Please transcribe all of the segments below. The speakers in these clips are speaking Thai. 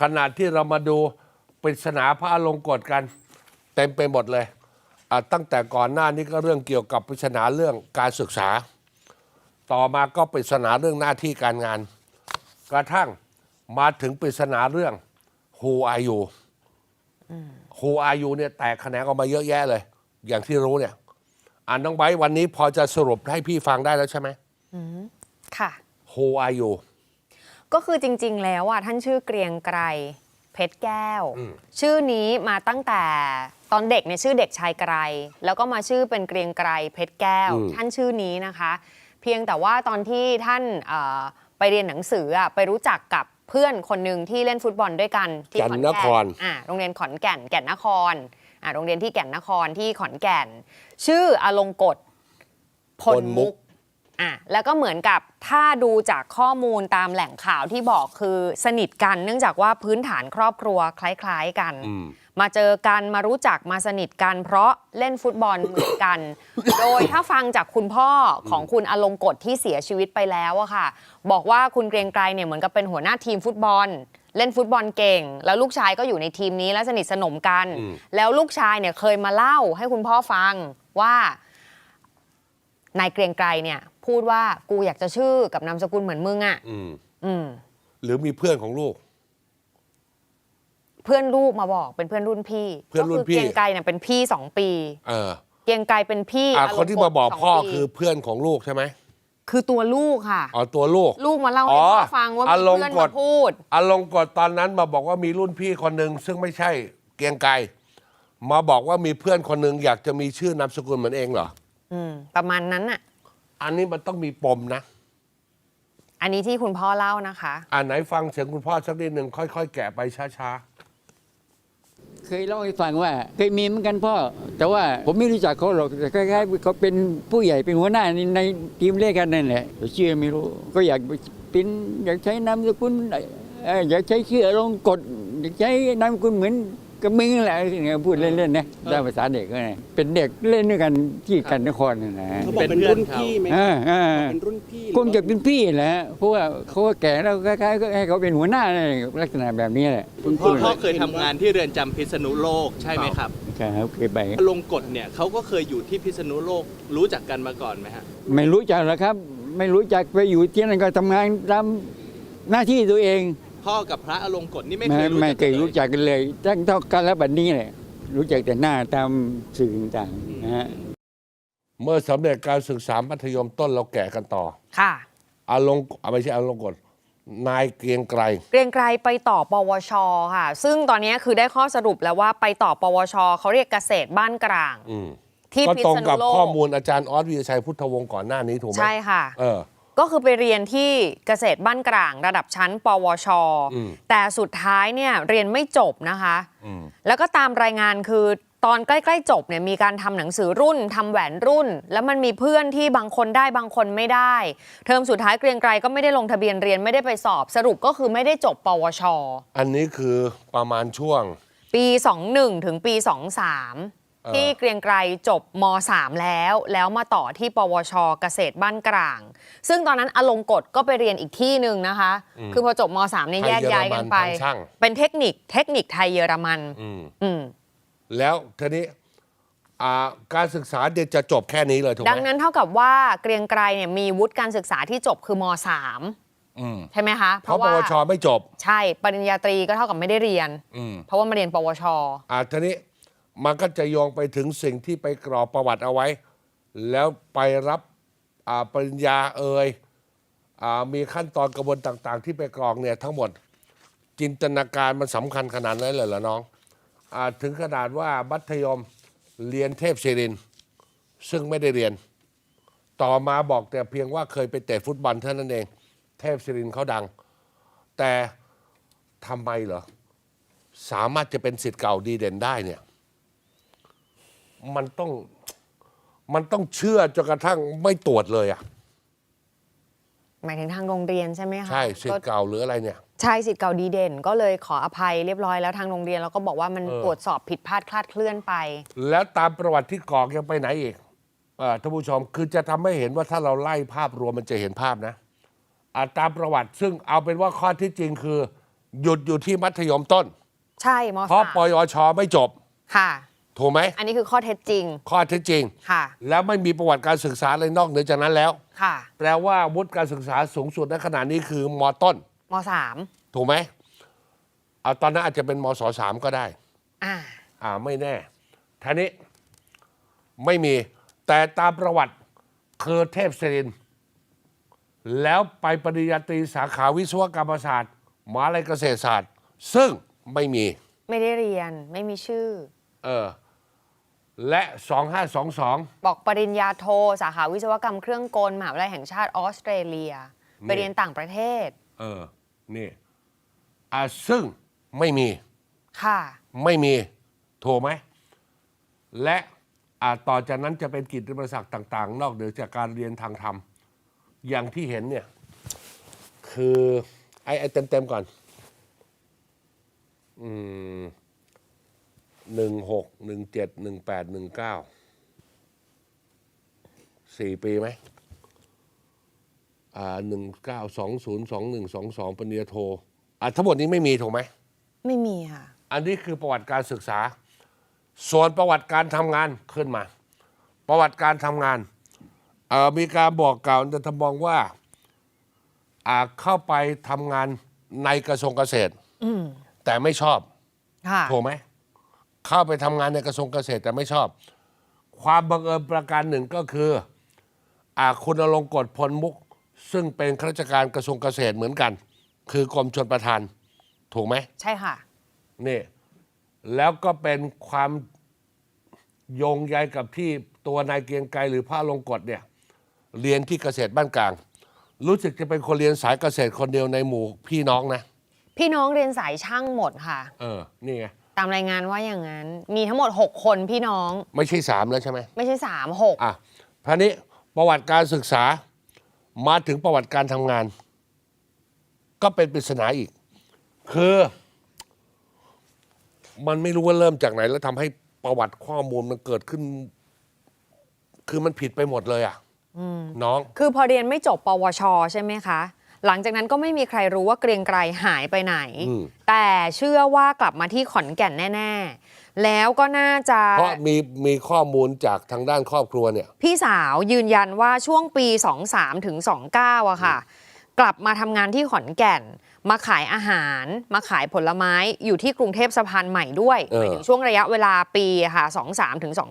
ขนาดที่เรามาดูปริศนาพระอลงกฎกัน เต็มไปหมดเลยอะตั้งแต่ก่อนหน้านี้ก็เรื่องเกี่ยวกับปริศนาเรื่องการศึกษา ต่อมาก็ปริศนาเรื่องหน้าที่การงาน กระทั่งมาถึงปริศนาเรื่อง Who are you Who are you เนี่ยแตกแขนงออกมาเยอะแยะเลย อย่างที่รู้เนี่ยอ่านน้องไบร์ทวันนี้พอจะสรุปให้พี่ฟังได้แล้วใช่ไหมค่ะ Who are you ก็คือจริง ๆ แล้วอะท่านชื่อเกรียงไกรเพชรแก้ว อืม ชื่อนี้มาตั้งแต่ตอนเด็กเนี่ยชื่อเด็กชายไกรแล้วก็มาชื่อเป็นเกรียงไกรเพชรแก้วท่านชื่อนี้นะคะ เพียงแต่ว่าตอนที่ท่านเอ่อไปเรียนหนังสืออะไปรู้จักกับเพื่อนคนหนึ่งที่เล่นฟุตบอลด้วยกันที่แก่นขอนนแก่ครนอ่าโรงเรียนขอนแก่นแก่นนครอ่าโรงเรียนที่แก่นนครที่ขอนแก่น ชื่ออลงกฎ พลมุก อะแล้วก็เหมือนกับถ้าดูจากข้อมูลตามแหล่งข่าวที่บอกคือสนิทกันเนื่องจากว่าพื้นฐานครอบครัวคล้าย ๆกัน อืม มาเจอกันมารู้จักมาสนิทกัน เพราะเล่นฟุตบอลเหมือนกัน โดยถ้าฟังจากคุณพ่อของคุณอลงกฎที่เสียชีวิตไปแล้วอะค่ะ บอกว่าคุณเกรียงไกรเนี่ยเหมือนกับเป็นหัวหน้าทีมฟุตบอล เล่นฟุตบอลเก่ง แล้วลูกชายก็อยู่ในทีมนี้แล้วสนิทสนมกัน อืม แล้วลูกชายเนี่ยเคยมาเล่าให้คุณพ่อฟังว่า นายเกรียงไกรเนี่ย พูดว่ากูอยากจะชื่อกับนามสกุลเหมือนมึงอะ่ะ อืม อืม หรือมีเพื่อนของลูก เพื่อนลูกมาบอกเป็นเพื่อนรุ่นพี่เพื่อนรุ่นพี่ ก็คือเกรียงไกรเนี่ยเป็นพี่สองปี เออเกรียงไกรเป็นพี่อะรมคนที่ณ์มาบอกสงพ่อปีคือเพื่อนของลูกใช่ไหมคือตัวลูกค่ะ อ๋อตัวลูก ลูกมาเล่าอ๋ให้อพ่อฟังว่าอมีลงเพื่อนกฎมาพูดอลงกฎตอนนั้นมาบอกว่ามีรุ่นพี่คนหนึ่งซึ่งไม่ใช่เกรียงไกรมาบอกว่ามีเพื่อนคนหนึ่งอยากจะมีชื่อนามสกุลเหมือนเองเหรอ อืม ประมาณนั้นน่ะ อันนี้มันต้องมีปมนะ อันนี้ที่คุณพ่อเล่านะคะ อ่าไหนฟังเสียงคุณพ่อสักนิดหนึ่งค่อย ๆ แกะไปช้าเคยเล่าให้ฟังว่า เคยมีเหมือนกันพ่อ แต่ว่าผมไม่รู้จักเขาหรอกแต่คล้ายๆเขาเป็นผู้ใหญ่เป็นหัวหน้าในในทีมเล่นกันนั่นแหละแต่ชื่อไม่รู้ ก็อยากเป็นอยากใช้นามสกุลเอ่ออยากใช้ชื่อลงกฎอยากใช้นามสกุลเหมือน กับมึงแหละเนี่ยพูดเล่นๆนะตามภาษาเด็กก็ไงเป็นเด็กเล่นด้วยกันที่กันนครนั่นนะเขาบอกเป็นรุ่นพี่ไหมอ่าอ่าเป็นรุ่นพี่คงจะเป็นพี่แหละเพราะว่าเขาก็แก่แล้วคล้ายๆก็ให้เขาเป็นหัวหน้าอะไรลักษณะแบบนี้แหละคุณพ่อพ่อเคยทำงานที่เรือนจำพิษณุโลกใช่ไหมครับครับเคยไปลงกฎเนี่ยเขาก็เคยอยู่ที่พิษณุโลกรู้จักกันมาก่อนไหมฮะไม่รู้จักหรอกครับ ไม่รู้จักไปอยู่ที่นั่นก็ทำงานตามหน้าที่ตัวเอง พ่อกับพระอลงกฎนี่ไม่ไม่เคยรู้ไม่จักเคยรู้จักกันเลยตั้งเท่ากันแล้วบัดนี้แหละรู้จักแต่หน้าตามสื่อต่างๆนะฮะๆเมื่อสำเร็จการศึกษามัธยมต้นเราแกะกันต่อค่ะ อาลงอะไม่ใช่อาลงกฎนายเกรียงไกร เกรียงไกรไปต่อปวช ค่ะ ซึ่งตอนนี้คือได้ข้อสรุปแล้วว่าไปต่อปวช เขาเรียกเกษตรบ้านกลาง อืมที่ก็พิตรงษณุกับโลข้อกมูลอาจารย์ออสวิทยชัยพุทธวงศ์ก่อนหน้านี้ถูกไหมใช่ค่ะ เออ ก็คือไปเรียนที่เกษตรบ้านกลาง ระดับชั้น ปวชอืมแต่สุดท้ายเนี่ยเรียนไม่จบนะคะอืมแล้วก็ตามรายงานคือตอนใกล้ๆจบเนี่ยมีการทำหนังสือรุ่นทำแหวนรุ่น แล้วมันมีเพื่อนที่บางคนได้บางคนไม่ได้ เทอมสุดท้ายเกรียงไกรก็ไม่ได้ลงทะเบียนเรียนไม่ได้ไปสอบ สรุปก็คือไม่ได้จบ ปวช อันนี้คือประมาณช่วง ปี 21 ถึงปี 23 ที่เกรียงไกรจบม 3 แล้ว แล้วมาต่อที่ปวชเกษตรบ้านกลาง ซึ่งตอนนั้นอลงกฎก็ไปเรียนอีกที่หนึ่งนะคะ คือพอจบม 3 เนี่ยไทยแยกย้ายกันไปเยอรมันทางช่างเป็นเทคนิคเทคนิคไทยเยอรมันอืมอืมแล้วทีนี้อ่าการศึกษาเด็กจะจบแค่นี้เลยถูกไหมดังนั้นเท่ากับว่าเกรียงไกรเนี่ยมีวุฒิการศึกษาที่จบคือมอืม3ใช่ไหมคะ เพราะปวชไม่จบ ใช่ปริญญาตรีก็เท่ากับไม่ได้เรียนอืมเพราะว่ามาเรียนปวชอ่าทีนี้ มันก็จะโยงไปถึงสิ่งที่ไปกรอกประวัติเอาไว้ แล้วไปรับปริญญาเอ่ยอมีขั้นตอนกระบวนต่าง ๆ ที่ไปกรอกเนี่ยทั้งหมดจินตนาการมันสำคัญขนาดนั้นเลยเหรอน้องอถึงขนาดว่ามัธยมเรียนเทพศิริน ซึ่งไม่ได้เรียน ต่อมาบอกแต่เพียงว่าเคยไปเตะฟุตบอลเท่านั้นเอง เทพศิรินเขาดัง แต่ทำไมเหรอ สามารถจะเป็นสิทธิ์เก่าดีเด่นได้เนี่ย มันต้องมันต้องเชื่อจนกระทั่งไม่ตรวจเลยอะ หมายถึงทางโรงเรียนใช่ไหมคะใช่สิทก็ธิ์เก่าหรืออะไรเนี่ย ใช่สิทธิ์เก่าดีเด่น ก็เลยขออภัยเรียบร้อยแล้วทางโรงเรียนแล้วก็บอกว่ามันเออ ตรวจสอบผิดพลาดคลาดเคลื่อนไป แล้วตามประวัติที่กรอกยังไปไหนอีกเอ่อท่านผู้ชมคือจะทำให้เห็นว่าถ้าเราไล่ภาพรวมมันจะเห็นภาพนะอะตามประวัติซึ่งเอาเป็นว่าข้อที่จริงคือ หยุดอยู่ที่มัธยมต้น ใช่มเพราะสามปยชไม่จบ ค่ะ ถูกไหม อันนี้คือข้อเท็จจริงข้อเท็จจริง ค่ะ แล้วไม่มีประวัติการศึกษาอะไรนอกเหนือจากนั้นแล้ว ค่ะแปลว่าวุฒิการศึกษาสูงสุดในขณะนี้คือมต้น มสามถูกไหมเอาตอนนั้นอาจจะเป็นมศสามก็ได้ อ่า อ่าไม่แน่ท่านี้ไม่มี แต่ตามประวัติคือเทพศิรินทร์แล้วไปปริญญาตรีสาขาวิศวกรรมศาสตร์มหาลัยเกษตรศาสตร์ ซึ่งไม่มี ไม่ได้เรียนไม่มีชื่อ เออ และ 2522 บอกปริญญาโท สาขาวิศวกรรมเครื่องกล มหาวิทยาลัยแห่งชาติออสเตรเลีย ไปเรียนต่างประเทศ เออ นี่อ่าซึ่งไม่มี ค่ะ ไม่มีถูกไหม และอาจต่อจากนั้นจะเป็นกิจบริษัทต่าง ๆ นอกเหนือจากการเรียนทางธรรม อย่างที่เห็นเนี่ย คือ ไอ้ไอ้เต็ม ๆ ก่อน อืม หนึ่งหกหนึ่งเจ็ดหนึ่งแปดหนึ่งเก้าสี่ปีไหมอ่าหนึ่งเก้าสองศูนย์สองหนึ่งสองสองปริญญาโทอะทั้งหมดนี้ไม่มีถูกไหม ไม่มีค่ะ อันนี้คือประวัติการศึกษา ส่วนประวัติการทำงานขึ้นมา ประวัติการทำงานเอ่อมีการบอกกล่าวจะทำมองว่าอ่าเข้าไปทำงานในกระทรวงเกษตร อืมแต่ไม่ชอบค่ะ ถูกไหม เข้าไปทำงานในกระทรวงเกษตรแต่ไม่ชอบ ความบังเอิญประการหนึ่งก็คืออาคุณอลงกฎพลมุก ซึ่งเป็นข้าราชการกระทรวงเกษตรเหมือนกัน คือกรมชนประทาน ถูกไหมใช่ค่ะ นี่ แล้วก็เป็นความโยงใยกับที่ตัวนายเกรียงไกรหรือพระลงกฎเนี่ย เรียนที่เกษตรบ้านกลาง รู้สึกจะเป็นคนเรียนสายเกษตรคนเดียวในหมู่พี่น้องนะ พี่น้องเรียนสายช่างหมดค่ะ เออ นี่ไง ตามรายงานว่าอย่างนั้น มีทั้งหมด 6 คนพี่น้อง ไม่ใช่สามแล้วใช่ไหมไม่ใช่สามหกอะพานี้ประวัติการศึกษามาถึงประวัติการทำงาน ก็เป็นปริศนาอีก คือ มันไม่รู้ว่าเริ่มจากไหน แล้วทำให้ประวัติข้อมูลมันเกิดขึ้น คือมันผิดไปหมดเลยอะน้อง คือพอเรียนไม่จบปวช ใช่ไหมคะ หลังจากนั้นก็ไม่มีใครรู้ว่าเกรียงไกรหายไปไหนอืมแต่เชื่อว่ากลับมาที่ขอนแก่นแน่ ๆ แล้วก็น่าจะเพราะมีมีข้อมูลจากทางด้านครอบครัวเนี่ย พี่สาวยืนยันว่าช่วงปี 23ถึง29อะค่ะ กลับมาทำงานที่ขอนแก่น มาขายอาหารมาขายผลไม้อยู่ที่กรุงเทพสะพานใหม่ด้วยเออหมายถึงช่วงระยะเวลาปีอะค่ะ23ถึงอื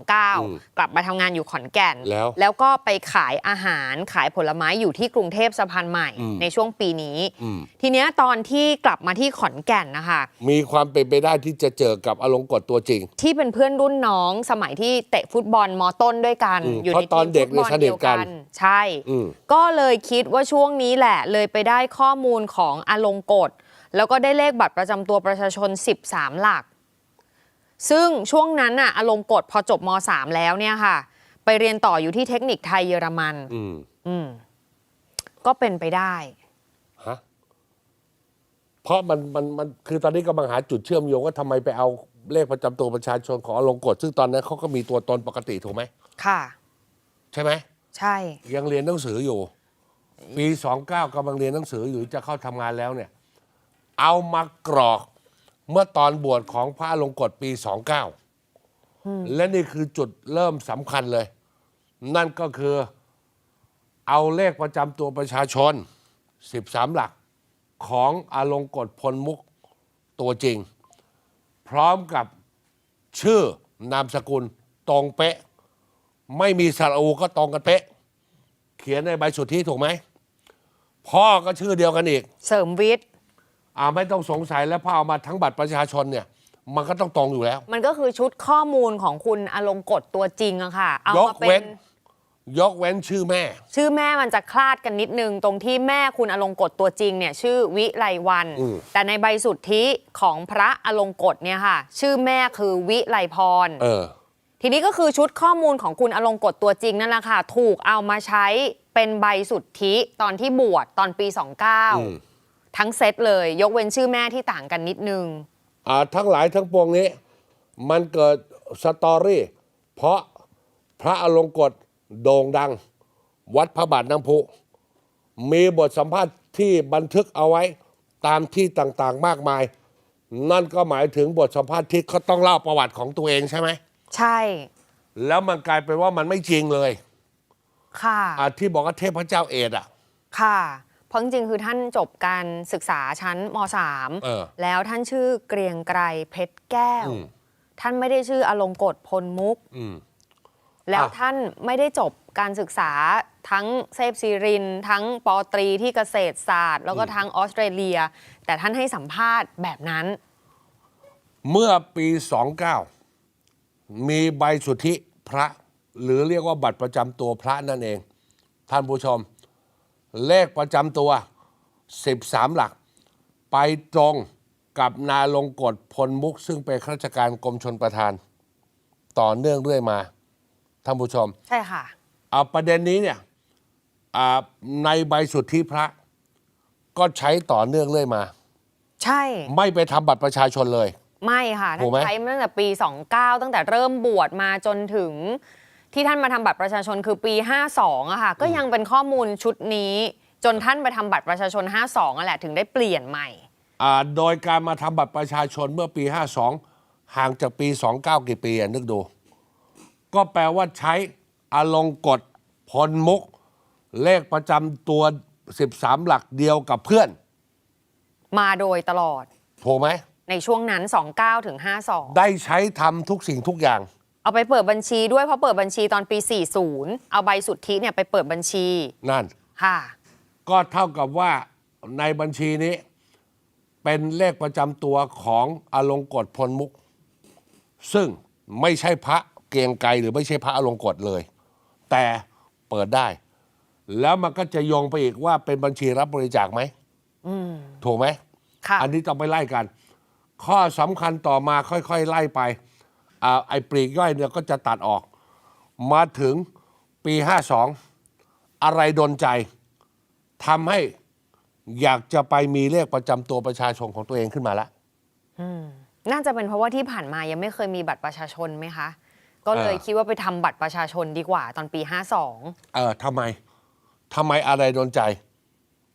ม29กลับมาทำงานอยู่ขอนแก่น แล้วแล้วก็ไปขายอาหารขายผลไม้อยู่ที่กรุงเทพสะพานใหม่อืมในช่วงปีนี้อืมทีเนี้ยตอนที่กลับมาที่ขอนแก่นนะคะ มีความเป็นไปได้ที่จะเจอกับอลงกฎตัวจริง ที่เป็นเพื่อนรุ่นน้องสมัยที่เตะฟุตบอลมต้นด้วยกันอืมอยู่เพในราะตอนทีมเด็กฟุตบอลเนี่ยสนิทเดียวกักันนใช่อืมก็เลยคิดว่าช่วงนี้แหละเลยไปได้ข้อมูลของอลงกฎ แล้วก็ได้เลขบัตรประจำตัวประชาชน 13 หลัก ซึ่งช่วงนั้นน่ะอลงกฎพอจบม .3 แล้วเนี่ยค่ะ ไปเรียนต่ออยู่ที่เทคนิคไทยเยอรมันอืมอืมก็เป็นไปได้ ฮะเพราะมันมันมันคือตอนนี้กำลังหาจุดเชื่อมโยงว่าทำไมไปเอาเลขประจำตัวประชาชนของอลงกฎซึ่งตอนนั้นเขาก็มีตัวตนปกติถูกไหมค่ะ ใช่ไหมใช่ ยังเรียนหนังสืออยู่ ปีสองเก้ากำลังเรียนหนังสืออยู่จะเข้าทำงานแล้วเนี่ย เอามากรอกเมื่อตอนบวชของพระอลงกฎปีสองเก้าและนี่คือจุดเริ่มสำคัญเลย นั่นก็คือเอาเลขประจำตัวประชาชน 13 หลักของอลงกฎพลมุกตัวจริง พร้อมกับชื่อนามสกุลตรงเป๊ะ ไม่มีสระอูก็ตรงกันเป๊ะ เขียนในใบสุทธิถูกไหม พ่อก็ชื่อเดียวกันอีก เสริมวิทย์ อ่าไม่ต้องสงสัยแล้วพอเอามาทั้งบัตรประชาชนเนี่ย มันก็ต้องตรงอยู่แล้ว มันก็คือชุดข้อมูลของคุณอลงกฎตัวจริงอะค่ะ เอายมากเป็เว้น นยกเว้นชื่อแม่ ชื่อแม่มันจะคลาดกันนิดนึง ตรงที่แม่คุณอลงกฎตัวจริงเนี่ยชื่อวิไลวัน อืม แต่ในใบสุทธิของพระอลงกฎเนี่ยค่ะ ชื่อแม่คือวิไลพร เออ ทีนี้ก็คือชุดข้อมูลของคุณอลงกฎตัวจริงนั่นแหละค่ะ ถูกเอามาใช้ เป็นใบสุทธิตอนที่บวชตอนปีอืม29 ทั้งเซตเลย ยกเว้นชื่อแม่ที่ต่างกันนิดนึง อ่าทั้งหลายทั้งปวงนี้ มันเกิดสตอรี่ เพราะพระอลงกฎโด่งดัง วัดพระบาทน้ำพุ มีบทสัมภาษณ์ที่บันทึกเอาไว้ตามที่ต่างๆมากมาย นั่นก็หมายถึงบทสัมภาษณ์ที่เขาต้องเล่าประวัติของตัวเองใช่ไหม ใช่ แล้วมันกลายเป็นว่ามันไม่จริงเลย ค่ะ อะที่บอกว่าเทพเจ้าเอดอะ ค่ะ เพราะจริงๆ คือท่านจบการศึกษาชั้นม เออ .3 แล้วท่านชื่อเกรียงไกรเพชรแก้ว อืม ท่านไม่ได้ชื่ออลงกฎพลมุก อืม แล้วอะ ท่านไม่ได้จบการศึกษาทั้งเซฟซีริน ทั้งปอตรีที่เกษตรศาสตร์ แล้วก็ทั้งออสเตรเลีย แต่ท่านให้สัมภาษณ์แบบนั้น เมื่อปี 29 มีใบสุทธิพระ หรือเรียกว่าบัตรประจำตัวพระนั่นเอง ท่านผู้ชม เลขประจำตัว 13 หลัก ไปตรงกับนาลงกฎพลมุก ซึ่งเป็นข้าราชการกรมชนประทาน ต่อเนื่องเรื่อยมา ท่านผู้ชม ใช่ค่ะเอาประเด็นนี้เนี่ยอ่าในใบสุทธิพระ ก็ใช้ต่อเนื่องเรื่อยมา ใช่ ไม่ไปทำบัตรประชาชนเลย ไม่ค่ะถูท่ากนไหมใช้มาตั้งแต่ปี 29 ตั้งแต่เริ่มบวชมาจนถึง ที่ท่านมาทำบัตรประชาชนคือปี 52อะค่ะก็ยังเป็นข้อมูลชุดนี้ จนท่านไปทำบัตรประชาชน 52อะแหละถึงได้เปลี่ยนใหม่ อ่าโดยการมาทำบัตรประชาชนเมื่อปี 52 ห่างจากปี 29 กี่ปีอะนึกดู ก็แปลว่าใช้อลงกฎพลมุก เลขประจำตัว 13 หลักเดียวกับเพื่อน มาโดยตลอด ถูกไหม ในช่วงนั้น 29ถึง52 ได้ใช้ทำทุกสิ่งทุกอย่าง เอาไปเปิดบัญชีด้วยเพราะเปิดบัญชีตอนปี 40 เอาใบสุทธิเนี่ยไปเปิดบัญชีนั่น ค่ะ ก็เท่ากับว่าในบัญชีนี้ เป็นเลขประจำตัวของอลงกฎพลมุก ซึ่งไม่ใช่พระเกรียงไกรหรือไม่ใช่พระอลงกฎเลย แต่เปิดได้ แล้วมันก็จะโยงไปอีกว่าเป็นบัญชีรับบริจาคไหมถูกไหมค่ะ อันนี้ต้องไปไล่กัน ข้อสำคัญต่อมาค่อย ๆ ไล่ไปอ่า ไอ้ปลีกย่อยเนี่ยก็จะตัดออก มาถึงปี 52 อะไรดนใจทำให้อยากจะไปมีเลขประจำตัวประชาชนของตัวเองขึ้นมาแล้วน่าจะเป็นเพราะว่าที่ผ่านมายังไม่เคยมีบัตรประชาชนไหมคะ ก็เลยเออคิดว่าไปทำบัตรประชาชนดีกว่าตอนปี 52 เออทำไมทำไมอะไรโดนใจ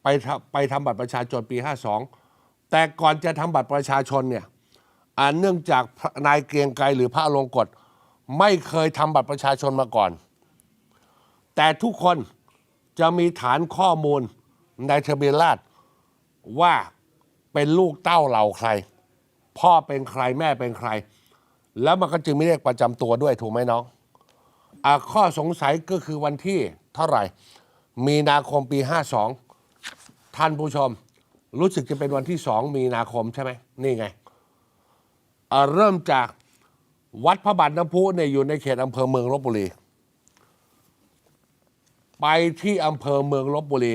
ไปทำไปทำบัตรประชาชนปี 52 แต่ก่อนจะทำบัตรประชาชนเนี่ย อ่าเนื่องจากนายเกรียงไกรหรือพระอลงกฎไม่เคยทำบัตรประชาชนมาก่อน แต่ทุกคนจะมีฐานข้อมูลในทะเบียนราษฎร์ว่าเป็นลูกเต้าเหล่าใคร พ่อเป็นใครแม่เป็นใคร แล้วมันก็จึงไม่เรียกประจำตัวด้วยถูกไหมน้องอข้อสงสัยก็คือวันที่เท่าไหร่ มีนาคมปี 52 ท่านผู้ชม รู้สึกจะเป็นวันที่ 2 มีนาคมใช่ไหมนี่ไง อ่าเริ่มจากวัดพระบาทน้ำพุเนี่ยอยู่ในเขตอำเภอเมืองลบบุรี ไปที่อำเภอเมืองลบบุรี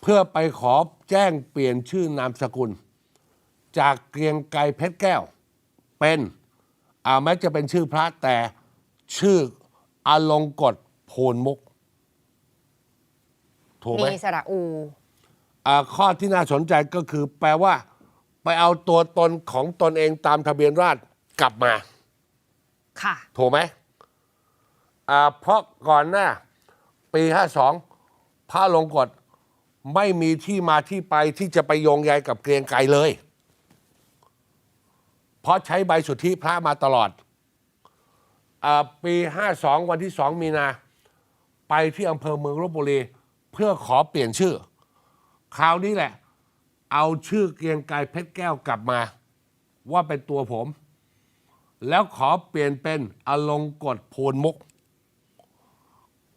เพื่อไปขอแจ้งเปลี่ยนชื่อนามสกุล จากเกรียงไกรเพชรแก้ว เป็นอ่าแม้จะเป็นชื่อพระแต่ชื่ออลงกฎโพนมุกถูกไหม มีสระอู อ่าข้อที่น่าสนใจก็คือแปลว่า ไปเอาตัวตนของตนเองตามทะเบียนราษฎร์กลับมา ค่ะ ถูกไหมอ่าเพราะก่อนหน้า ปี 52 พระลงกฎไม่มีที่มาที่ไปที่จะไปโยงใยกับเกรียงไกรเลย เพราะใช้ใบสุทธิพระมาตลอดอาปี 52 วันที่ 2 มีนา ไปที่อำเภอเมืองลบบุรี เพื่อขอเปลี่ยนชื่อ คราวนี้แหละ เอาชื่อเกรียงไกรเพชรแก้วกลับมา ว่าเป็นตัวผม แล้วขอเปลี่ยนเป็นอลงกฎโพนมุก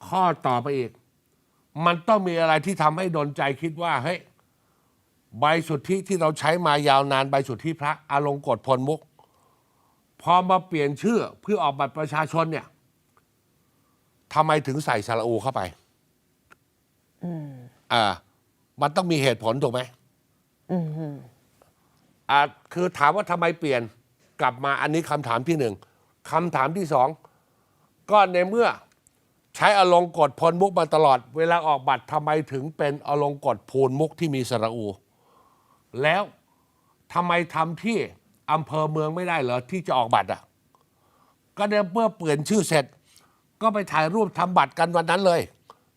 ข้อต่อไปอีก มันต้องมีอะไรที่ทำให้ดนใจคิดว่าเฮ้ยใบสุทธิที่เราใช้มายาวนานใบสุทธิพระอลงกฎพลมุก พอมาเปลี่ยนชื่อเพื่อออกบัตรประชาชนเนี่ยทำไมถึงใส่สระอูเข้าไปอ่า มันต้องมีเหตุผลถูกไหม อ่าคือถามว่าทำไมเปลี่ยนกลับมาอันนี้คำถามที่หนึ่งคำถามที่สองก็ในเมื่อใช้อลงกฎพลมุกมาตลอด เวลาออกบัตรทำไมถึงเป็นอลงกฎพูนมุกที่มีสระอู แล้วทำไมทำที่อำเภอเมืองไม่ได้เหรอที่จะออกบัตรอะ ก็เนี่ยเมื่อเปลี่ยนชื่อเสร็จ ก็ไปถ่ายรูปทำบัตรกันวันนั้นเลย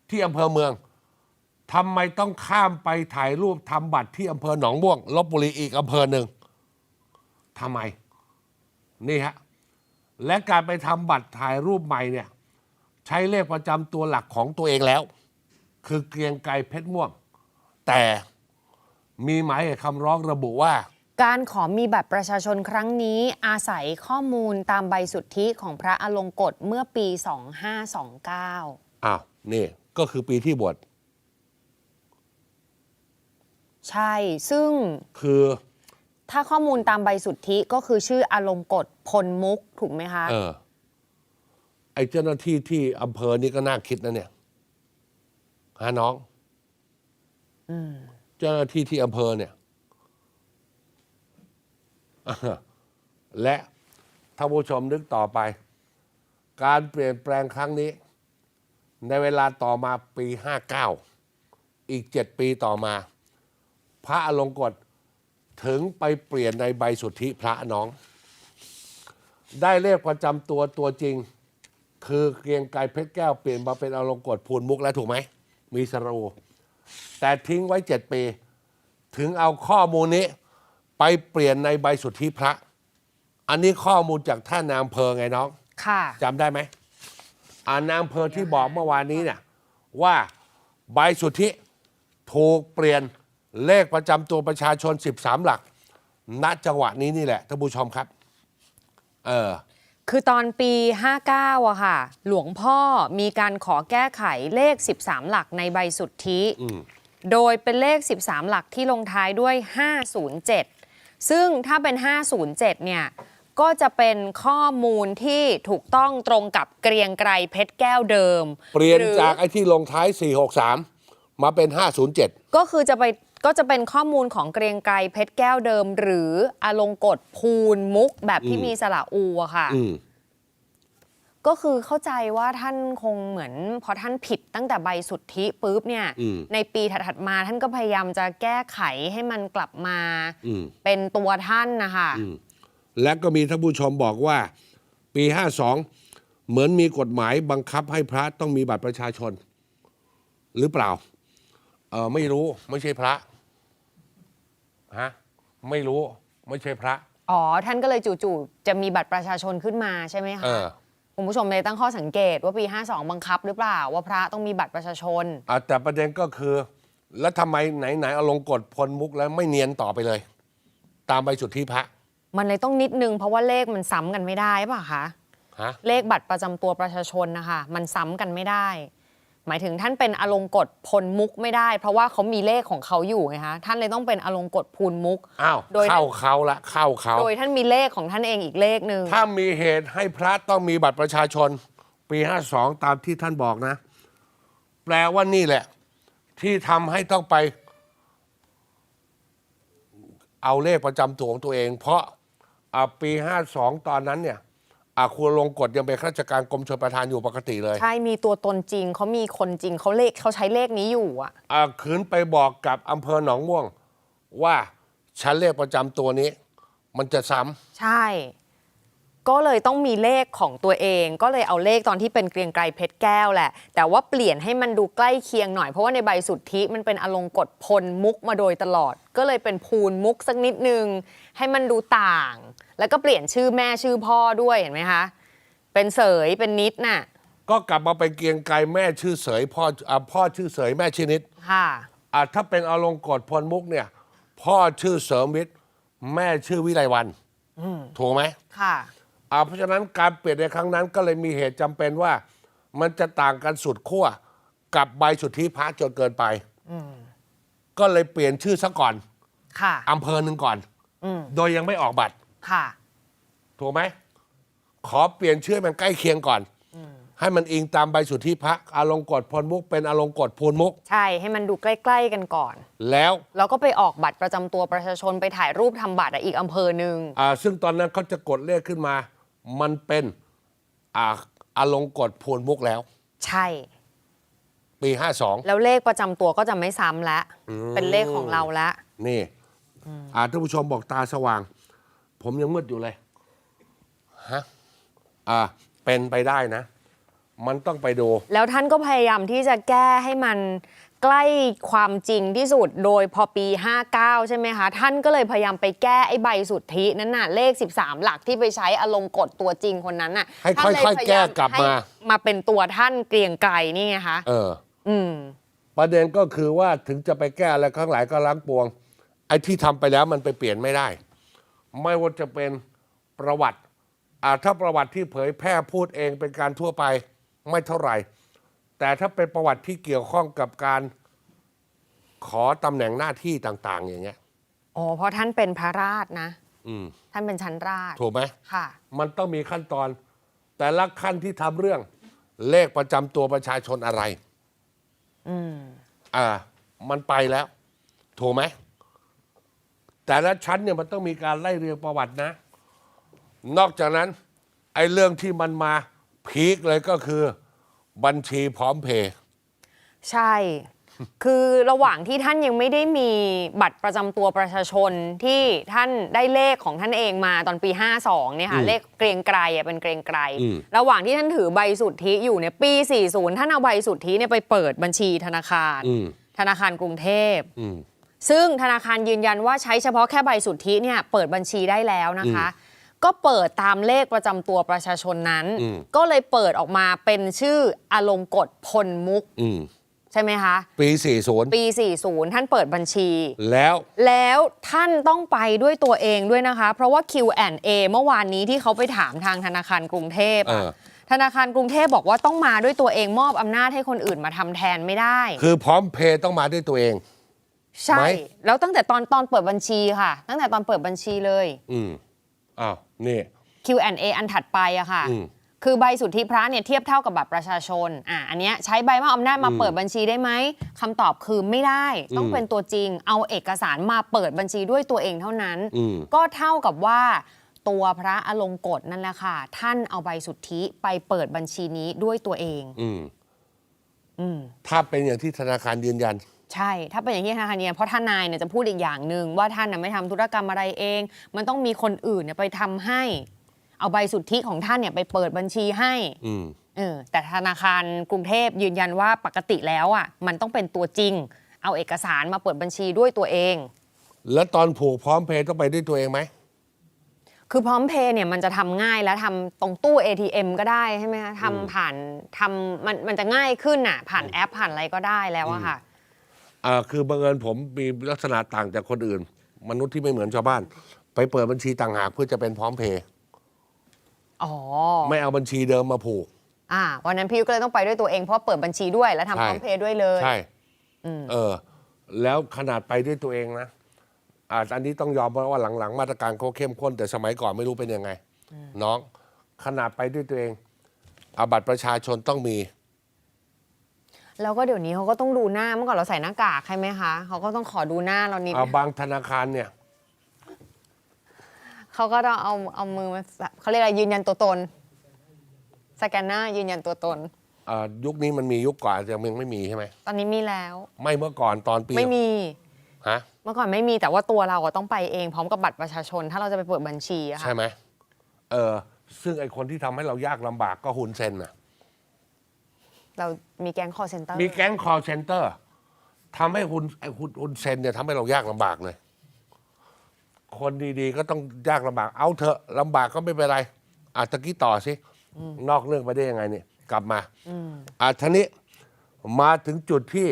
ที่อำเภอเมือง ทำไมต้องข้ามไปถ่ายรูปทำบัตรที่อำเภอหนองม่วงลบบุรีอีกอำเภอหนึ่งทำไม นี่ฮะ และการไปทำบัตรถ่ายรูปใหม่เนี่ย ใช้เลขประจำตัวหลักของตัวเองแล้ว คือเกรียงไกรเพชรม่วง แต่มีหมายเหตุคำร้องระบุว่า การขอมีบัตรประชาชนครั้งนี้อาศัยข้อมูลตามใบสุทธิของพระอลงกฎเมื่อปี 2529 อ้าว นี่ ก็คือปีที่บวช ใช่ซึ่งคือ ถ้าข้อมูลตามใบสุทธิก็คือชื่ออลงกฎพลมุกถูกไหมคะ เออ ไอ้เจ้าหน้าที่ที่อำเภอนี่ก็น่าคิดนะเนี่ยฮะน้องเจ้าหน้าที่ที่อำเภอเนี่ยอ่าและท่านผู้ชมนึกต่อไป การเปลี่ยนแปลงครั้งนี้ ในเวลาต่อมาปี 59 อีกเจ็ดปีต่อมา พระอลงกฎถึงไปเปลี่ยนในใบสุทธิพระน้อง ได้เลขประจำตัวตัวจริง คือเกรียงไกรเพชรแก้วเปลี่ยนมาเป็นอลงกฎพูนมุกแล้วถูกไหม มีสระอูแต่ทิ้งไว้เจ็ดปี ถึงเอาข้อมูลนี้ไปเปลี่ยนในใบสุทธิพระ อันนี้ข้อมูลจากท่านนายอำเภอไงน้องค่ะจำได้ไหมอ่านายอำเภอที่บอกเมื่อวานนี้เนี่ยว่าใบสุทธิถูกเปลี่ยน เลขประจำตัวประชาชน 13 หลัก ณจังหวะนี้นี่แหละท่านผู้ชมครับ เออ คือตอนปี 59อะค่ะ หลวงพ่อมีการขอแก้ไขเลข 13 หลักในใบสุทธิ อืม โดยเป็นเลข 13 หลักที่ลงท้ายด้วย 507 ซึ่งถ้าเป็น 507 เนี่ย ก็จะเป็นข้อมูลที่ถูกต้องตรงกับเกรียงไกรเพชรแก้วเดิมเปลี่ยนหรือ จากไอ้ที่ลงท้าย 463 มาเป็น 507 ก็คือจะไป ก็จะเป็นข้อมูลของเกรียงไกรเพชรแก้วเดิม หรืออลงกฎภูนมุกแบบที่อืมมีสระอูอะค่ะ อืมก็คือเข้าใจว่าท่านคงเหมือนพอท่านผิดตั้งแต่ใบสุทธิปุ๊บเนี่ย อืมในปีถัดๆมาท่านก็พยายามจะแก้ไขให้มันกลับมาอืมเป็นตัวท่านนะคะอืมและก็มีท่านผู้ชมบอกว่า ปี 52 เหมือนมีกฎหมายบังคับให้พระต้องมีบัตรประชาชน หรือเปล่า เออไม่รู้ไม่ใช่พระ ฮะไม่รู้ไม่ใช่พระ อ๋อ ท่านก็เลยจู่ๆจะมีบัตรประชาชนขึ้นมาใช่ไหมเอคะอคุณผู้ชมเลยตั้งข้อสังเกตว่าปี 52 บังคับหรือเปล่า ว่าพระต้องมีบัตรประชาชน อะแต่ประเด็นก็คือ แล้วทำไมไหนๆเอาลงกฎพลมุกแล้วไม่เนียนต่อไปเลย ตามใบสุทธิพระมันเลยต้องนิดนึงเพราะว่าเลขมันซ้ำกันไม่ได้ป่ะคะ ฮะ เลขบัตรประจำตัวประชาชนนะคะ มันซ้ำกันไม่ได้ห มายถึงท่านเป็นอลงกฎพลมุกไม่ได้ เพราะว่าเขามีเลขของเขาอยู่ไงคะท่านเลยต้องเป็นอลงกฎพูนมุก อ้าวโดย เข้าเขาละเข้าเขาโดยท่านมีเลขของท่านเองอีกเลขหนึ่งถ้ามีเหตุให้พระต้องมีบัตรประชาชน ปี 52 ตามที่ท่านบอกนะ แปลว่านี่แหละ ที่ทำให้ต้องไป เอาเลขประจำตัวของตัวเอง เพราะอะปี 52 ตอนนั้นเนี่ย อะครูลงกฎยังเป็นข้าราชการกรมชลประทานอยู่ปกติเลยใช่มีตัวตนจริงเขามีคนจริงเขาเลขเขาใช้เลขนี้อยู่อะอะขืนไปบอกกับอำเภอหนองม่วง ว่าฉันเลขประจำตัวนี้ มันจะซ้ำใช่ ก็เลยต้องมีเลขของตัวเอง ก็เลยเอาเลขตอนที่เป็นเกรียงไกรเพชรแก้วแหละ แต่ว่าเปลี่ยนให้มันดูใกล้เคียงหน่อย เพราะว่าในใบสุทธิมันเป็นอลงกฎพลมุกมาโดยตลอด ก็เลยเป็นภูนมุกสักนิดนึง ให้มันดูต่าง แล้วก็เปลี่ยนชื่อแม่ชื่อพ่อด้วยเห็นไหมคะ เป็นเสยเป็นนิดน่ะ ก็กลับมาไปเกรียงไกรแม่ชื่อเสยพ่ออะพ่อชื่อเสยแม่ชื่อนิดค่ะ อะถ้าเป็นอลงกฎพลมุกเนี่ย พ่อชื่อเสริมวิทย์แม่ชื่อวิไลวันถูกไหมค่ะ อะเพราะฉะนั้นการเปลี่ยนในครั้งนั้นก็เลยมีเหตุจำเป็นว่า มันจะต่างกันสุดขั้วกับใบสุทธิพระจนเกินไปก็เลยเปลี่ยนชื่อซะก่อนค่ะ อำเภอหนึ่งก่อน อืมโดยยังไม่ออกบัตร ค่ะ ถูกไหม ขอเปลี่ยนชื่อให้มันใกล้เคียงก่อน ให้มันอิงตามใบสุทธิพระอลงกฎพลมุก เป็นอลงกฎพูนมุก ใช่ให้มันดูใกล้ ๆ กันก่อน แล้วแล้วก็ไปออกบัตรประจำตัวประชาชนไปถ่ายรูปทำบัตรอะอีกอำเภอหนึ่ง อ่าซึ่งตอนนั้นเขาจะกดเลขขึ้นมา มันเป็นอ่าอลงกฎพูนมุกแล้ว ใช่ ปี 52 แล้วเลขประจำตัวก็จะไม่ซ้ำแล้ว เป็นเลขของเราแล้ว นี่อ่าท่านผู้ชมบอกตาสว่าง ผมยังมืดอยู่เลย ฮะ อ่า เป็นไปได้นะ มันต้องไปดู แล้วท่านก็พยายามที่จะแก้ให้มัน ใกล้ความจริงที่สุดโดยพอปี 59 ใช่ไหมคะ ท่านก็เลยพยายามไปแก้ไอ้ใบสุทธินั้นน่ะเลข 13 หลักที่ไปใช้อารมณ์กดตัวจริงคนนั้นน่ะให้ท่านเลค่อยๆพาามแก้กลับมาให้มาเป็นตัวท่านเกรียงไกรนี่ไงคะเออ อืม ประเด็นก็คือว่าถึงจะไปแก้อะไรข้างหลายก็ล้างปวง ไอ้ที่ทำไปแล้วมันไปเปลี่ยนไม่ได้ ไม่ว่าจะเป็นประวัติอ่าถ้าประวัติที่เผยแพร่พูดเองเป็นการทั่วไปไม่เท่าไหร่ แต่ถ้าเป็นประวัติที่เกี่ยวข้องกับการขอตำแหน่งหน้าที่ต่าง ๆ อย่างเงี้ย อ๋อเพราะท่านเป็นพระราชนะ อืม ท่านเป็นชั้นราชถูกไหม ค่ะ มันต้องมีขั้นตอน แต่ละขั้นที่ทำเรื่อง เลขประจำตัวประชาชนอะไร อืม อ่า มันไปแล้ว ถูกไหม แต่ละชั้นเนี่ยมันต้องมีการไล่เรียงประวัตินะ นอกจากนั้น ไอ้เรื่องที่มันมาพีคเลยก็คือ บัญชีพร้อมเพย์ใช่ คือระหว่างที่ท่านยังไม่ได้มีบัตรประจำตัวประชาชนที่ท่านได้เลขของท่านเองมาตอนปี 52เนี่ยค่ะเลขเกรียงไกรอะเป็นเกรียงไกรระหว่างที่ท่านถือใบสุทธิอยู่เนี่ยปี 40 ท่านเอาใบสุทธิเนี่ยไปเปิดบัญชีธนาคารอืมธนาคารกรุงเทพอืมซึ่งธนาคารยืนยันว่าใช้เฉพาะแค่ใบสุทธิเนี่ยเปิดบัญชีได้แล้วนะคะ ก็เปิดตามเลขประจำตัวประชาชนนั้น อืม ก็เลยเปิดออกมาเป็นชื่ออลงกฎพลมุกอืมใช่ไหมคะ ปี40ปี 40 ท่านเปิดบัญชีแล้ว แล้วท่านต้องไปด้วยตัวเองด้วยนะคะ เพราะว่า Q&A เมื่อวานนี้ที่เขาไปถามทางธนาคารกรุงเทพเออะอธนาคารกรุงเทพบอกว่าต้องมาด้วยตัวเองมอบอำนาจให้คนอื่นมาทำแทนไม่ได้ คือพร้อมเพย์ต้องมาด้วยตัวเอง ใช่ ไหม แล้วตั้งแต่ตอนตอนเปิดบัญชีค่ะ ตั้งแต่ตอนเปิดบัญชีเลย อืม อ้าวนี่ Q&A อันถัดไปอะค่ะ อืม คือใบสุทธิพระเนี่ยเทียบเท่ากับบัตรประชาชน อะอันเนี้ยใช้ใบมอบอำนาจมาเปิดบัญชีได้ไหมคำตอบคือไม่ได้ ต้องอืมเป็นตัวจริง เอาเอกสารมาเปิดบัญชีด้วยตัวเองเท่านั้น อืม ก็เท่ากับว่า ตัวพระอลงกฎนั่นแหละค่ะ ท่านเอาใบสุทธิไปเปิดบัญชีนี้ด้วยตัวเอง อืม อืม ถ้าเป็นอย่างที่ธนาคารยืนยัน ใช่ ถ้าเป็นอย่างที่ธนาคารเนี่ยเพราะทนายเนี่ยจะพูดอีกอย่างหนึ่งว่าท่านน่ะไม่ทำธุรกรรมอะไรเอง มันต้องมีคนอื่นเนี่ยไปทำให้ เอาใบสุทธิของท่านเนี่ยไปเปิดบัญชีให้อืม เออแต่ธนาคารกรุงเทพยืนยันว่าปกติแล้วอะมันต้องเป็นตัวจริง เอาเอกสารมาเปิดบัญชีด้วยตัวเอง แล้วตอนผูกพร้อมเพย์ต้องไปด้วยตัวเองไหม คือพร้อมเพย์เนี่ยมันจะทำง่ายแล้วทำตรงตู้ ATM ก็ได้ใช่ไหมคะทำผ่านทำมันมันจะง่ายขึ้นอะ ผ่านแอปผ่านอะไรก็ได้แล้วอะค่ะ อ่าคือบังเอิญผมมีลักษณะต่างจากคนอื่น มนุษย์ที่ไม่เหมือนชาวบ้าน ไปเปิดบัญชีต่างหากเพื่อจะเป็นพร้อมเพย์อ๋อไม่เอาบัญชีเดิมมาผูก อ่าวันนั้นพี่ก็เลยต้องไปด้วยตัวเองเพราะเปิดบัญชีด้วยแล้วทำใช่พร้อมเพย์ด้วยเลย ใช่อืมเออ แล้วขนาดไปด้วยตัวเองนะอ่าอันนี้ต้องยอมเพราะว่าหลังๆ มาตรการเขาเข้มข้นแต่สมัยก่อนไม่รู้เป็นยังไง น้องขนาดไปด้วยตัวเองอาบัตรประชาชนต้องมี แล้วก็เดี๋ยวนี้เขาก็ต้องดูหน้าเมื่อก่อนเราใส่หน้ากากใช่ไหมคะเขาก็ต้องขอดูหน้าเรานิดอ่าบางธนาคารเนี่ย เขาก็ต้องเอาเอามือมาสะเขาเรียกอะไรยืนยันตัวตน สแกนหน้ายืนยันตัวตนอ่ายุคนี้มันมียุคก่อนยังไม่มีใช่ไหมตอนนี้มีแล้ว ไม่เมื่อก่อนตอนปีไม่มีฮะเมื่อก่อนไม่มีแต่ว่าตัวเราอะต้องไปเองพร้อมกับบัตรประชาชน ถ้าเราจะไปเปิดบัญชีอะค่ะ ใช่ไหมเออซึ่งไอคนที่ทำให้เรายากลำบากก็ฮุนเซนน่ะ เรามีแก๊งคอร์เซนเตอร์มีแก๊ง call center ทำให้คุณไอ้คุณคุณเซนเนี่ยทำให้เรายากลำบากเลย คนดีๆ ก็ต้องยากลำบาก เอาเถอะลำบากก็ไม่เป็นไรอะตะกี้ต่อสินอกเรื่องไปได้ยังไงเนี่ย กลับมาอะทีนี้มาถึงจุดที่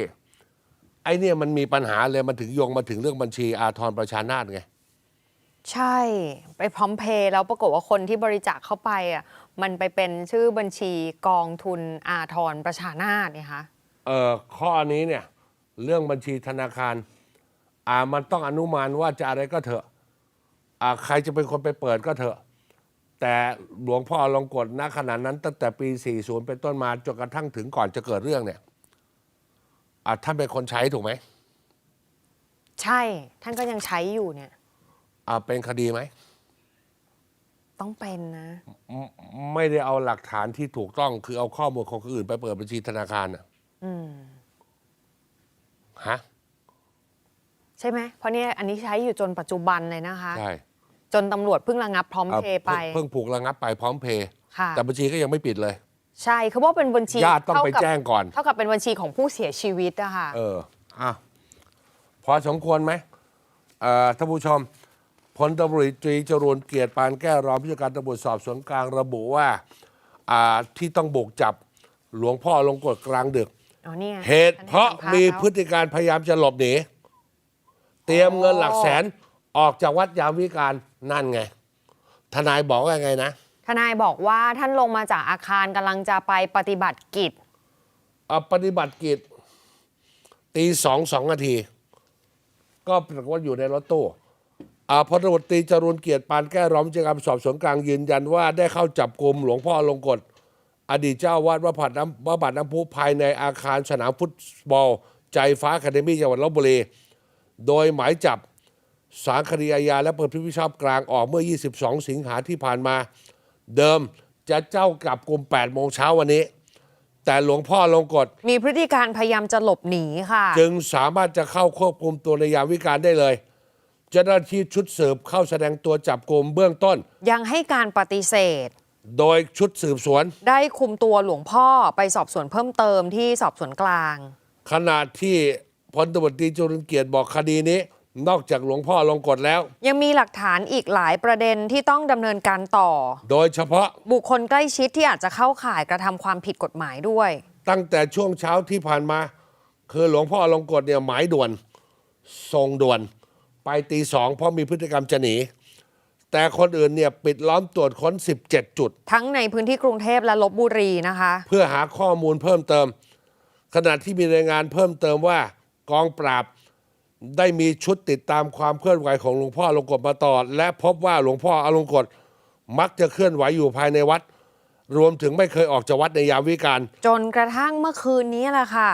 ไอ้เนี่ยมันมีปัญหาเลยมันถึงโยงมาถึงเรื่องบัญชีอาทรประชานาตไง ใช่ ไปพร้อมเพย์แล้วปรากฏว่าคนที่บริจาคเข้าไปอะมันไปเป็นชื่อบัญชีกองทุนอาทรประชานาตเนี่ยคะเออข้อนี้เนี่ยเรื่องบัญชีธนาคารอ่ามันต้องอนุมานว่าจะอะไรก็เถอะอ่าใครจะเป็นคนไปเปิดก็เถอะ แต่หลวงพ่อลงกฎณขณะนั้นตั้งแต่ปี 40 เป็นต้นมาจนกระทั่งถึงก่อนจะเกิดเรื่องเนี่ยอ่าท่านเป็นคนใช้ถูกไหมใช่ท่านก็ยังใช้อยู่เนี่ยอ่าเป็นคดีไหม ต้องเป็นนะ ไม่ไม่ได้เอาหลักฐานที่ถูกต้อง คือเอาข้อมูลของคนอื่นไปเปิดบัญชีธนาคารอะอืม ฮะใช่ไหม เพราะเนี่ยอันนี้ใช้อยู่จนปัจจุบันเลยนะคะ ใช่จนตำรวจเพิ่งระงับพร้อมอ่าเพย์ไปเพิ่งเพิ่งผูกระงับไปพร้อมเพย์ค่ะ แต่บัญชีก็ยังไม่ปิดเลย ใช่คือว่าเป็นบัญชีญาติต้องไปเท่กับแจ้งก่อน เท่ากับเป็นบัญชีของผู้เสียชีวิตอะค่ะ เอออะพอสมควรไหมเอ่อท่านผู้ชม พลตำรวจตรีจรูนเกียรติปานแก้วรองผู้จัดการตำรวจสอบสวนกลางระบุว่าอ่าที่ต้องบุกจับหลวงพ่อลงกฎกลางดึก อ๋อเนี่ยเหตุเพราะมีพฤติการพยายามจะหลบหนี เตรียมเงินหลักแสนออกจากวัดยามวิการนั่นไง ทนายบอกว่าไงนะทนายบอกว่าท่านลงมาจากอาคารกำลังจะไปปฏิบัติกิจเอาปฏิบัติกิจตีสองสองนาที ก็ปรากฏว่าอยู่ในรถตู้อ่า พลตำรวจตรีจรูนเกียรติปานแก้วรองผู้จัดการสอบสวนกลางยืนยันว่าได้เข้าจับกลุ่มหลวงพ่ออลงกฎอดีตเจ้าวาดวัดผัดน้ำวัดบาดน้ำพุภายในอาคารสนามฟุตบอล ใจฟ้าคาเดมี่จังหวัดลบบุรีโดยหมายจับสารคดีอาญาและเปิดพิพิชอบกลางออกเมื่อ 22 สิงหาที่ผ่านมา เดิมจะเจ้ากลับกลุ่ม 8 โมงเช้าวันนี้ แต่หลวงพ่อลงกฎมีพฤติการพยายามจะหลบหนีค่ะ จึงสามารถจะเข้าควบคุมตัวในยามวิการได้เลย เจ้าหน้าที่ชุดสืบเข้าแสดงตัวจับกลุ่มเบื้องต้น ยังให้การปฏิเสธ โดยชุดสืบสวน ได้คุมตัวหลวงพ่อไปสอบสวนเพิ่มเติมที่สอบสวนกลาง ขณะที่พลตำรวจตรีจุรินทร์เกียรติบอกคดีนี้ นอกจากหลวงพ่อลงกฎแล้ว ยังมีหลักฐานอีกหลายประเด็นที่ต้องดำเนินการต่อ โดยเฉพาะบุคคลใกล้ชิดที่อาจจะเข้าข่ายกระทำความผิดกฎหมายด้วย ตั้งแต่ช่วงเช้าที่ผ่านมา คือหลวงพ่อลงกฎเนี่ยหมายด่วนส่งด่วน ไปตีสองเพราะมีพฤติกรรมจะหนี แต่คนอื่นเนี่ยปิดล้อมตรวจค้น 17 จุด ทั้งในพื้นที่กรุงเทพและลบบุรีนะคะ เพื่อหาข้อมูลเพิ่มเติม ขณะที่มีรายงานเพิ่มเติมว่ากองปราบได้มีชุดติดตามความเคลื่อนไหวของหลวงพ่ออลงกฎมาตลอด และพบว่าหลวงพ่ออลงกฎมักจะเคลื่อนไหวอยู่ภายในวัด รวมถึงไม่เคยออกจากวัดในยามวิการจนกระทั่งเมื่อคืนนี้แหละค่ะ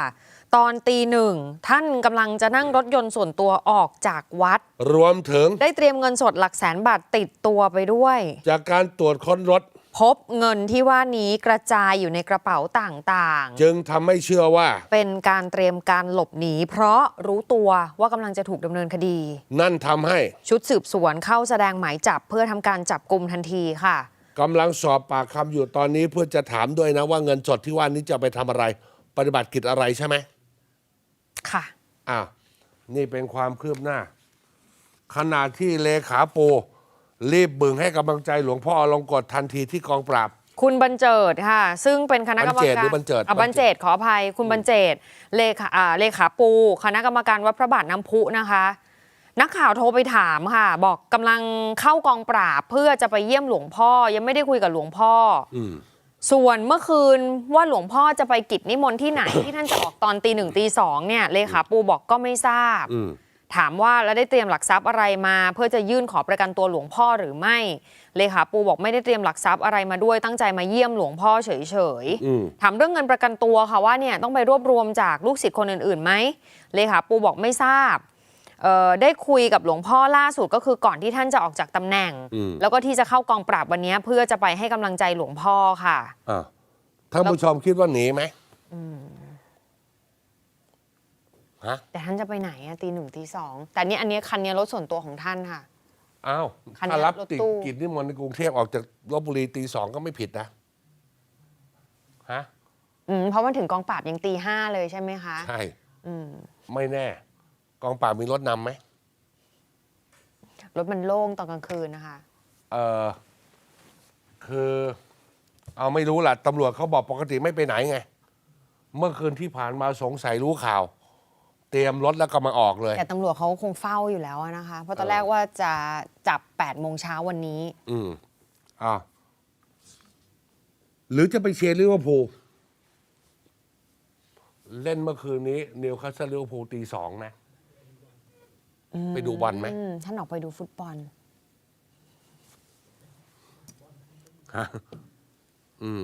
ตอนตีหนึ่งท่านกำลังจะนั่งรถยนต์ส่วนตัวออกจากวัด รวมถึงได้เตรียมเงินสดหลักแสนบาทติดตัวไปด้วย จากการตรวจค้นรถ พบเงินที่ว่านี้กระจายอยู่ในกระเป๋าต่างจึงทำให้เชื่อว่า ๆ เป็นการเตรียมการหลบหนี เพราะรู้ตัวว่ากำลังจะถูกดำเนินคดี นั่นทำให้ชุดสืบสวนเข้าแสดงหมายจับเพื่อทำการจับกลุ่มทันทีค่ะ กำลังสอบปากคำอยู่ตอนนี้เพื่อจะถามด้วยนะว่าเงินสดที่ว่านี้จะไปทำอะไร ปฏิบัติกิจอะไรใช่ไหม ค่ะอ้าวนี่เป็นความคืบหน้า ขณะที่เลขาปูรีบบึงให้กำลังใจหลวงพ่ออลงกฎทันทีที่กองปราบ คุณบรรเจิดค่ะ ซึ่งเป็นคณะกรรมบรรเจิดการหรือบรรเจิด อะบรรเจิดขออภัย คุณบรรเจิดเลขาอ่าเลขาปู คณะกรรมการวัดพระบาทน้ำพุนะคะ นักข่าวโทรไปถามค่ะ บอกกำลังเข้ากองปราบเพื่อจะไปเยี่ยมหลวงพ่อ ยังไม่ได้คุยกับหลวงพ่อออืม ส่วนเมื่อคืนว่าหลวงพ่อจะไปกิจนิมนต์ที่ไหน ที่ท่านจะออกตอนตีหนึ่งตีสองเนี่ยเลขาปูบอกก็ไม่ทราบอืมถามว่าแล้วได้เตรียมหลักทรัพย์อะไรมา เพื่อจะยื่นขอประกันตัวหลวงพ่อหรือไม่ เลขาปูบอกไม่ได้เตรียมหลักทรัพย์อะไรมาด้วยตั้งใจมาเยี่ยมหลวงพ่อเฉยอืมๆถามเรื่องเงินประกันตัวค่ะว่าเนี่ยต้องไปรวบรวมจากลูกศิษย์คนอื่นๆไหมเลขาปูบอกไม่ทราบเอ่อ ได้คุยกับหลวงพ่อล่าสุดก็คือก่อนที่ท่านจะออกจากตำแหน่งอืมแล้วก็ที่จะเข้ากองปราบวันนี้เพื่อจะไปให้กำลังใจหลวงพ่อค่ะอ่าท่านผู้ชมคิดว่าหนีไหมฮะแต่ท่านจะไปไหนอะตีหนึ่งตีสองแต่นี่อันนี้คันนี้รถส่วนตัวของท่านค่ะอ้าวคันนี้ถ้ารับรถติดตู้กิจนิมนต์ในกรุงเทพออกจากลบบุรีตีสองก็ไม่ผิดนะฮะอืมเพราะมันถึงกองปราบยังตีห้าเลยใช่ไหมคะ ใช่ อืม ไม่แน่ กองปราบมีรถนำไหมรถมันโล่งตอนกลางคืนนะคะ เออคือ เอาไม่รู้ล่ะตำรวจเขาบอกปกติไม่ไปไหนไง เมื่อคืนที่ผ่านมาสงสัยรู้ข่าว เตรียมรถแล้วก็มาออกเลย แต่ตำรวจเขาคงเฝ้าอยู่แล้วอะนะคะ เพราะตอนแรกว่าจะจับ8โมงเช้าวันนี้ อืมอ่าหรือจะไปเชียร์ลิเวอร์พูลเล่นเมื่อคืนนี้นิวคาสเซิลลิเวอร์พูลตีสองนะ ไปดูบอลไหมอืมท่านออกไปดูฟุตบอลฮะอืม